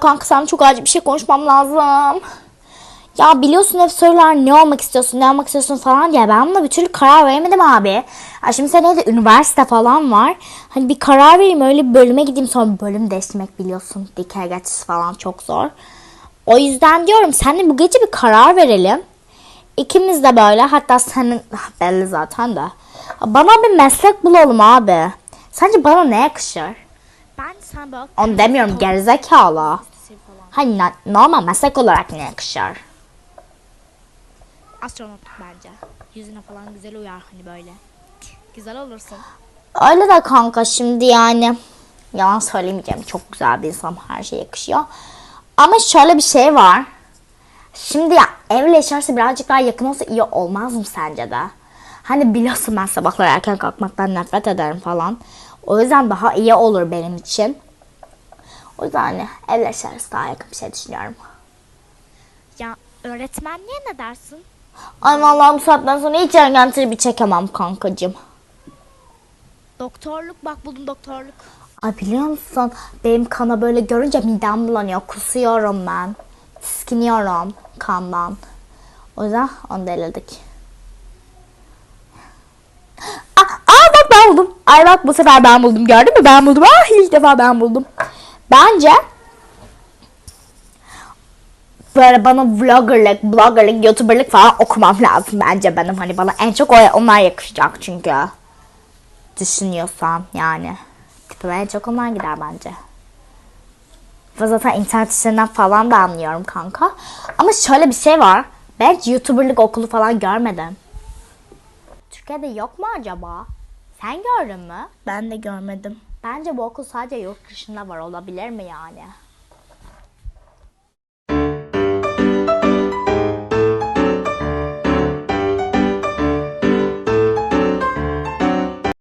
Kanka sen çok acil bir şey konuşmam lazım. Ya biliyorsun hep söyler ne olmak istiyorsun, ne olmak istiyorsun falan diye. Ben buna bir türlü karar veremedim abi. Ya şimdi seneye de üniversite falan var. Hani bir karar vereyim öyle bir bölüme gideyim sonra bölüm değiştirmek biliyorsun. Dikey geçiş falan çok zor. O yüzden diyorum seninle bu gece bir karar verelim. İkimiz de böyle hatta senin ah, belli zaten de. Bana bir meslek bulalım abi. Sence bana ne yakışır? Sen böyle Onu demiyorum gerizekalı. Hani normal meslek olarak ne yakışır? Astronotluk bence. Yüzüne falan güzel uyar hani böyle. Güzel olursun. Öyle de kanka şimdi yani yalan söylemeyeceğim. Çok güzel bir insan. Her şey yakışıyor. Ama şöyle bir şey var. Şimdi ya evle yaşarsa birazcık daha yakın olsa iyi olmaz mı sence de? Hani biliyorsun ben sabahlar erken kalkmaktan nefret ederim falan. O yüzden daha iyi olur benim için. O yüzden hani evle yaşarsa daha yakın bir şey düşünüyorum. Ya öğretmenliğe ne dersin? Ay vallahi bu saatten sonra hiç ergen bir çekemem kankacığım. Doktorluk bak buldum doktorluk. Ay biliyor musun? Benim kana böyle görünce midem bulanıyor. Kusuyorum ben. Tiskiniyorum kandan. O yüzden onu deledik. Aa, aa bak ben buldum. Ay bak bu sefer ben buldum. Gördün mü? Ben buldum. Ah ilk defa ben buldum. Bence böyle bana vloggerlık, bloggerlık, youtuberlık falan okumam lazım bence benim. Hani bana en çok onlar yakışacak çünkü. Düşünüyorsam yani. Tipime en çok onlar gider bence. Ve zaten internet işlerinden falan da anlıyorum kanka. Ama şöyle bir şey var. Ben youtuberlık okulu falan görmedim. Türkiye'de yok mu acaba? Sen gördün mü? Ben de görmedim. Bence bu okul sadece yurt dışında var olabilir mi yani?